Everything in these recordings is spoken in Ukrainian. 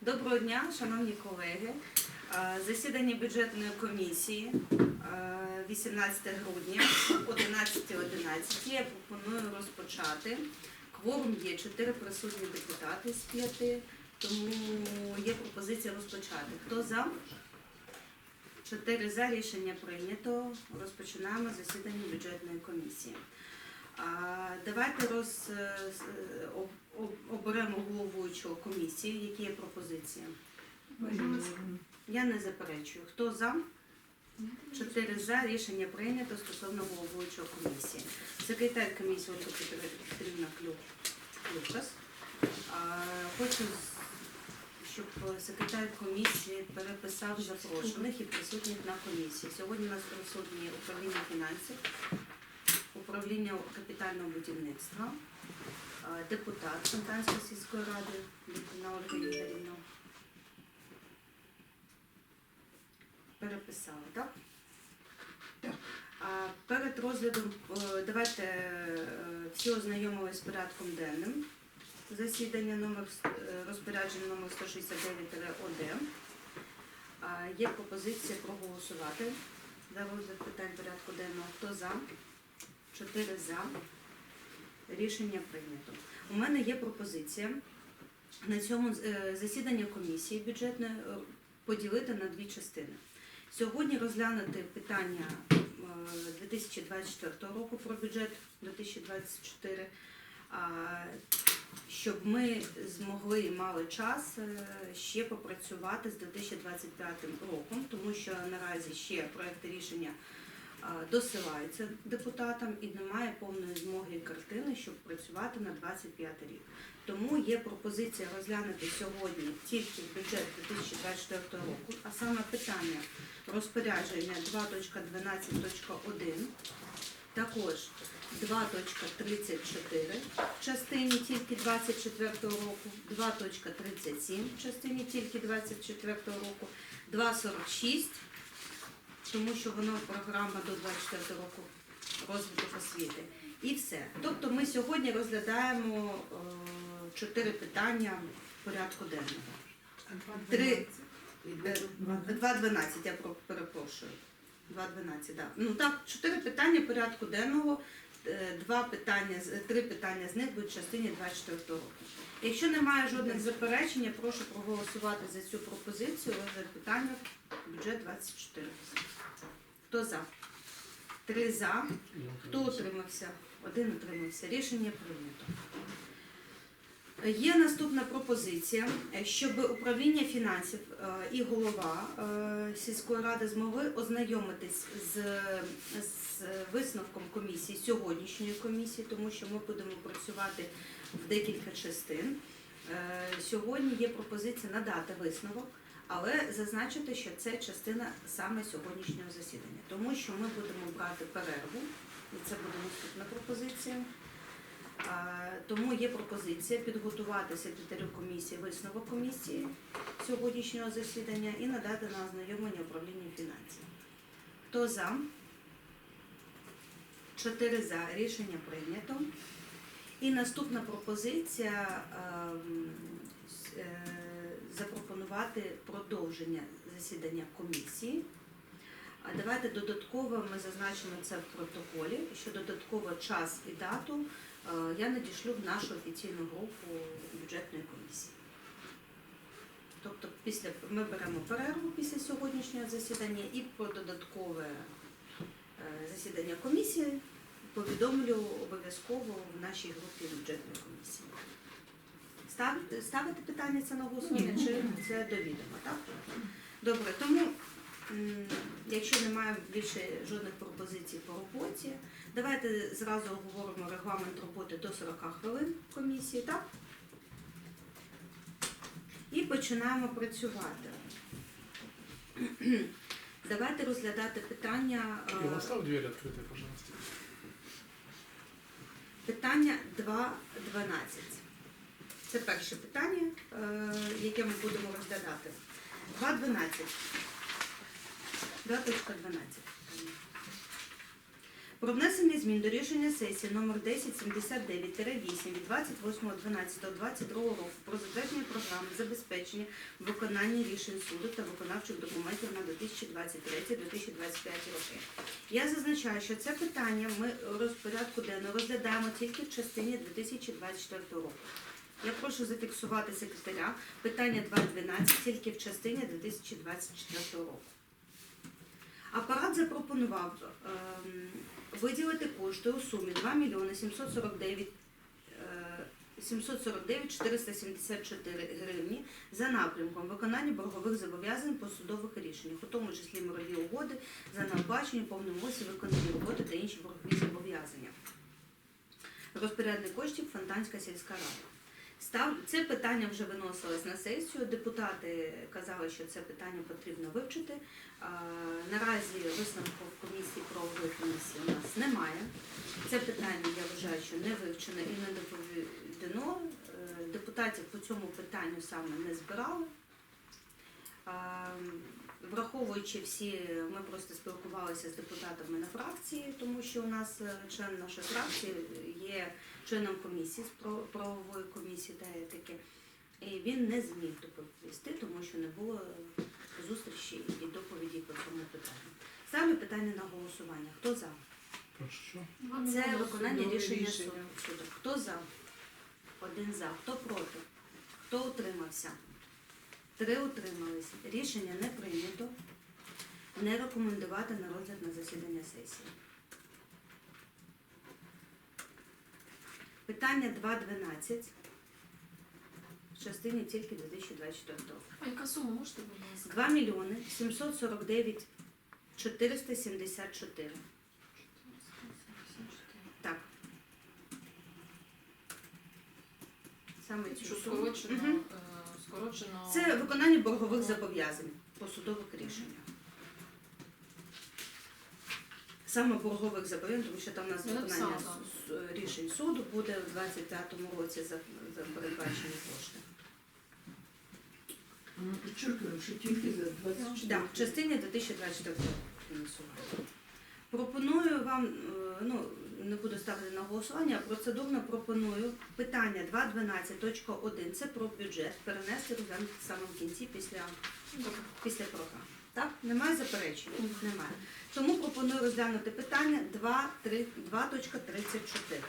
Доброго дня, шановні колеги. Е, Засідання бюджетної комісії е, 18 грудня 11.11. Я пропоную розпочати. Кворум є 4 присутні депутати з 5, тому є пропозиція розпочати. Хто за? 4 за рішення прийнято. Розпочинаємо засідання бюджетної комісії. Давайте роз, е, з- е, об- об- оберемо головуючого комісії. Які є пропозиції? Я не заперечую. Хто за? Чотири за. Рішення прийнято стосовно головуючого комісії. Секретар комісії Ольга Петрівна Клюкас. Хочу, щоб секретар комісії переписав запрошених і присутніх на комісії. Сьогодні у нас присутні управління фінансів, управління капітального будівництва, депутат Фонтанської сільської ради Літвіна Ольга Ігорівна. Переписали, так? А перед розглядом е, давайте е, всі ознайомились з порядком денним. Засідання номер е, розпорядження номер 169-1. Є пропозиція проголосувати за розгляд питань порядку денного. Хто за? Чотири за. Рішення прийнято. У мене є пропозиція на цьому е, засіданні комісії бюджетної е, поділити на дві частини. Сьогодні розглянути питання е, 2024 року про бюджет 2024, щоб ми змогли і мали час е, ще попрацювати з 2025 роком, тому що наразі ще проекти рішення досилаються депутатам і немає повної змоги і картини, щоб працювати на 25 рік. Тому є пропозиція розглянути сьогодні тільки бюджет 2024 року, а саме питання розпорядження 2.12.1, також 2.34 в частині тільки 24 року, 2.37 в частині тільки 24 року, 2.46, тому що воно програма до 24 року розвиток освіти. І все. Тобто ми сьогодні розглядаємо е, чотири питання порядку денного. Три. Е, 2.12, я перепрошую. 2.12, да. Ну так, чотири питання порядку денного, два питання, з- три питання з них будуть в частині 24 року. Якщо немає жодних заперечень, я прошу проголосувати за цю пропозицію розгляд питання бюджет 24. Хто за? Три за. Хто утримався? Один утримався. Рішення прийнято. Є наступна пропозиція, е, щоб управління фінансів е, і голова е, сільської ради змогли ознайомитись з, з висновком комісії, сьогоднішньої комісії, тому що ми будемо працювати в декілька частин. Сьогодні є пропозиція надати висновок, але зазначити, що це частина саме сьогоднішнього засідання, тому що ми будемо брати перерву, і це буде наступна пропозиція. Тому є пропозиція підготувати секретарю комісії висновок комісії сьогоднішнього засідання і надати на ознайомлення управлінню фінансів. Хто за? Чотири за. Рішення прийнято. І наступна пропозиція ем, е, запропонувати продовження засідання комісії. А давайте додатково ми зазначимо це в протоколі, що додатково час і дату я надішлю в нашу офіційну групу бюджетної комісії. Тобто після ми беремо перерву після сьогоднішнього засідання і про додаткове е, засідання комісії повідомлю обов'язково в нашій групі бюджетної комісії. Ставити, питання це на голосування чи це до відома, так? Добре, тому якщо немає більше жодних пропозицій по роботі, давайте зразу оговоримо регламент роботи до 40 хвилин комісії, так? І починаємо працювати. Давайте розглядати питання. е, Иван, оставь дверь пожалуйста. Питання 2.12. Це перше питання, е, яке ми будемо розглядати. 2.12. 2.12. Про внесення змін до рішення сесії номер 1079-8 від 28.12.22 року про затвердження програми забезпечення виконання рішень суду та виконавчих документів на 2023-2025 роки. Я зазначаю, що це питання ми розпорядку денного розглядаємо тільки в частині 2024 року. Я прошу зафіксувати секретаря питання 2.12 тільки в частині 2024 року. Апарат запропонував ем, виділити кошти у сумі 2 мільйони 749 е, 749 474 гривні за напрямком виконання боргових зобов'язань по судових рішеннях, у тому числі мирові угоди за неоплачені повному осі виконані роботи та інші боргові зобов'язання. Розпорядник коштів Фонтанська сільська рада. Став це питання вже виносилось на сесію. Депутати казали, що це питання потрібно вивчити. Наразі висновку в комісії правової комісії у нас немає. Це питання я вважаю, що не вивчено і не доповідено. Е, Депутатів по цьому питанню саме не збирали. Враховуючи всі, ми просто спілкувалися з депутатами на фракції, тому що у нас е, член нашої фракції є членом комісії з про- правової комісії та етики. І він не зміг доповісти, тому що не було зустрічі і доповіді по цьому питанню. Ставлю питання на голосування. Хто за? Це виконання рішення рішення. суду. суду. Хто за? Один за. Хто проти? Хто утримався? Три утрималися. Рішення не прийнято. Не рекомендувати на розгляд на засідання сесії. Питання 2.12 в частині тільки 2024 року. А яка сума можете, будь 2 мільйони 749 474. Так. Саме цю суму. Скорочено... Це виконання боргових зобов'язань по судових рішеннях. Саме боргових зобов'язань, тому що там у нас виконання с- с- рішень суду буде у 2025 році за, за передбачені кошти. Ми підчеркуємо, що тільки за 24 Да, в частині 2024 фінансування. Пропоную вам, е, ну не буду ставити на голосування, процедурно пропоную питання 2.12.1, це про бюджет, перенести розглянути саме в кінці після, після програми. Так? Немає заперечень? Немає. Тому пропоную розглянути питання 2.34.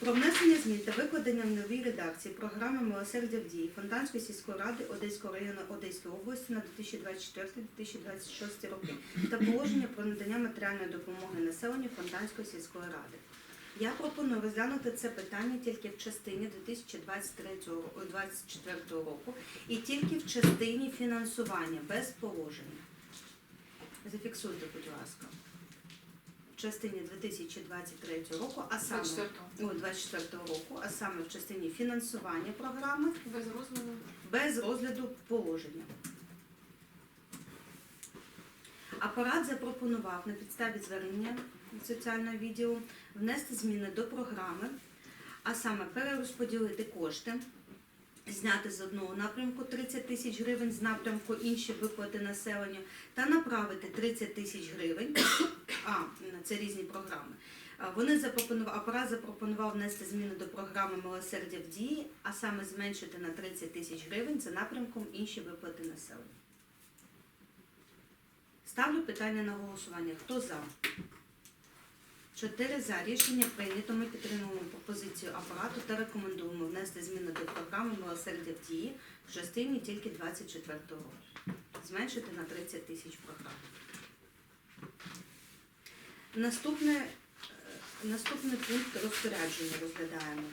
Про внесення змін та викладення в новій редакції програми Милосердя в дії Фонтанської сільської ради Одеського району Одеської області на 2024-2026 роки та положення про надання матеріальної допомоги населенню Фонтанської сільської ради. Я пропоную розглянути це питання тільки в частині 2023-2024 року і тільки в частині фінансування без положення. Зафіксуйте, будь ласка. В частині 2023 року, а саме 24-го. 24 року, а саме в частині фінансування програми Без розгляду. без розгляду положення. Апарат запропонував на підставі звернення соціального відділу внести зміни до програми, а саме перерозподілити кошти, зняти з одного напрямку 30 тисяч гривень, з напрямку інші виплати населенню та направити 30 тисяч гривень. А, це різні програми. Вони запропонував, апарат запропонував внести зміни до програми Милосердя в дії, а саме зменшити на 30 тисяч гривень за напрямком інші виплати населення. Ставлю питання на голосування. Хто за? Чотири за. Рішення прийнято. Ми підтримуємо пропозицію апарату та рекомендуємо внести зміни до програми Милосердя в дії в частині тільки 24 року. Зменшити на 30 тисяч програм. Наступне, е, наступний пункт розпорядження розглядаємо.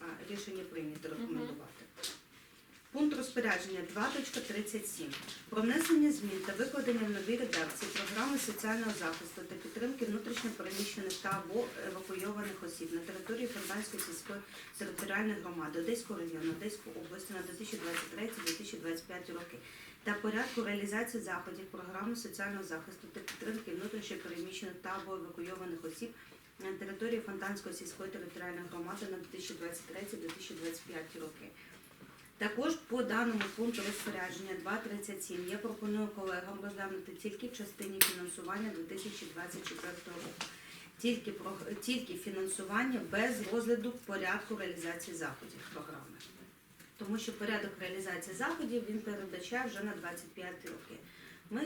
А, рішення прийнято рекомендувати. Пункт розпорядження 2.37. Про внесення змін та викладення в новій редакції програми соціального захисту підтримки внутрішньо переміщених та або евакуйованих осіб на території Фонтанської сільської територіальної громади Одеського району Одеської області на 2023-2025 роки та порядку реалізації заходів програми соціального захисту та підтримки внутрішньо переміщених та або евакуйованих осіб на території Фонтанської сільської територіальної громади на 2023-2025 роки. Також по даному пункту розпорядження 2.37 я пропоную колегам розглянути тільки в частині фінансування 2024 року. Тільки, про, тільки фінансування без розгляду порядку реалізації заходів програми. Тому що порядок реалізації заходів він передбачає вже на 25 роки. Ми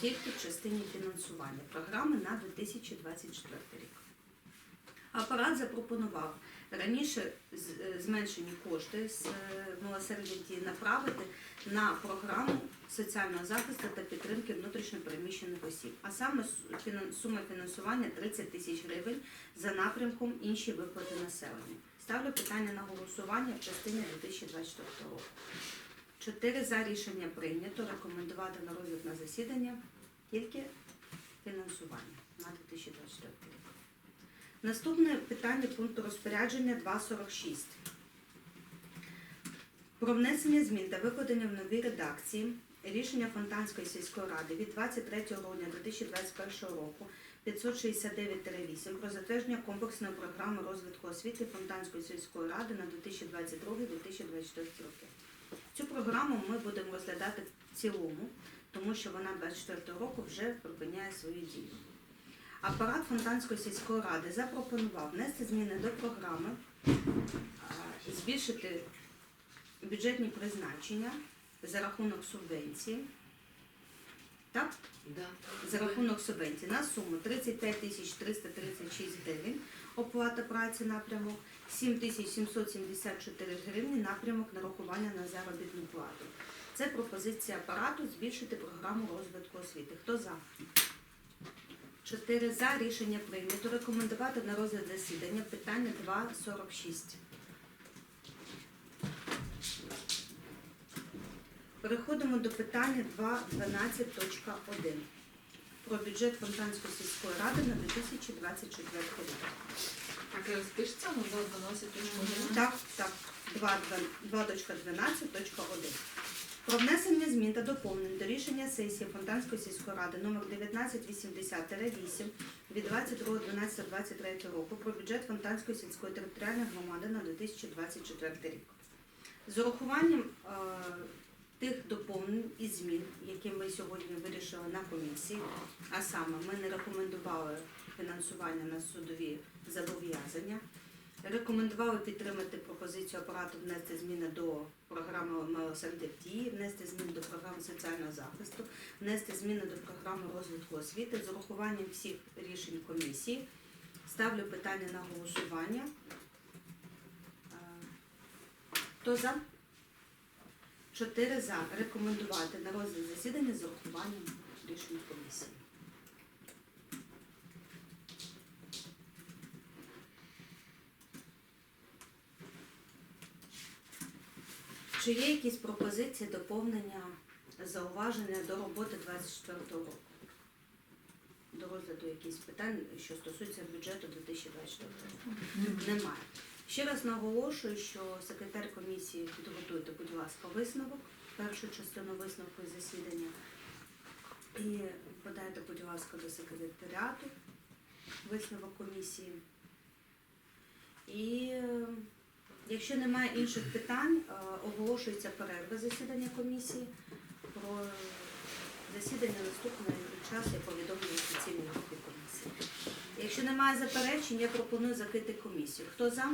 тільки в частині фінансування програми на 2024 рік. Апарат запропонував раніше е, зменшені кошти з е, милосердя направити на програму соціального захисту та підтримки внутрішньопереміщених осіб, а саме сума фінансування 30 тисяч гривень за напрямком інші виплати населенню. Ставлю питання на голосування в частині 2024 року. Чотири за рішення прийнято. Рекомендувати на розгляд на засідання тільки фінансування на 2024 рік. Наступне питання пункту розпорядження 246. Про внесення змін та викладення в новій редакції рішення Фонтанської сільської ради від 23 грудня 2021 року 569-8 про затвердження комплексної програми розвитку освіти Фонтанської сільської ради на 2022-2024 роки. Цю програму ми будемо розглядати в цілому, тому що вона 24 року вже припиняє свою дію. Апарат Фонтанської сільської ради запропонував внести зміни до програми, збільшити бюджетні призначення за рахунок субвенції. Так? За рахунок субвенції на суму 35 тисяч 336 гривень оплата праці напрямок, 7 тисяч 774 гривні напрямок нарахування на заробітну плату. Це пропозиція апарату збільшити програму розвитку освіти. Хто за? Чотири за рішення прийнято. Рекомендувати на розгляд засідання питання 2.46. Переходимо до питання 2.12.1 про бюджет Фонтанської сільської ради на 2024 рік. Так і розпишеться, ну, до 12 точки. Так, так, 2.12.1. Про внесення змін та доповнень до рішення сесії Фонтанської сільської ради номер 1980-8 від 22.12.23 року про бюджет Фонтанської сільської територіальної громади на 2024 рік. З урахуванням е, тих доповнень і змін, які ми сьогодні вирішили на комісії, а саме ми не рекомендували фінансування на судові зобов'язання. Рекомендували підтримати пропозицію апарату внести зміни до програми «Милосердя в дії», внести зміни до програми соціального захисту, внести зміни до програми розвитку освіти з урахуванням всіх рішень комісії. Ставлю питання на голосування. Хто за? Чотири за. Рекомендувати на розгляд засідання з урахуванням рішень комісії. Чи є якісь пропозиції, доповнення, зауваження до роботи 24 року? До розгляду якісь питань, що стосуються бюджету 2024 року? Немає. Ще раз наголошую, що секретар комісії підготуйте, будь ласка, висновок, першу частину висновку із засідання. І подайте, будь ласка, до секретаріату висновок комісії. І якщо немає інших питань, е, оголошується перерва засідання комісії. Про засідання наступний час я повідомлю офіційній групі комісії. Якщо немає заперечень, я пропоную закрити комісію. Хто за?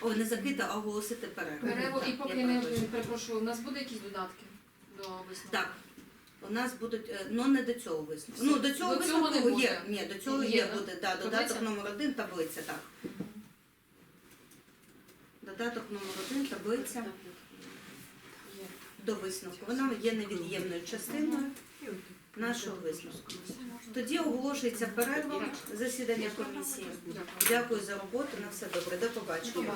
О, не закрити, а оголосити перерву. Перерву і поки я не перепрошую. у нас буде якісь додатки до висновку? Так. У нас будуть, е, ну не до цього висновку. Ну до цього До цього не висновку буде. є. Ні, до цього Є, є, буде, да, додаток номер один, таблиця, так. Додаток номер один, таблиця до висновку. Вона є невід'ємною частиною нашого висновку. Тоді оголошується перерва засідання комісії. Дякую. За роботу. На все добре. До побачення.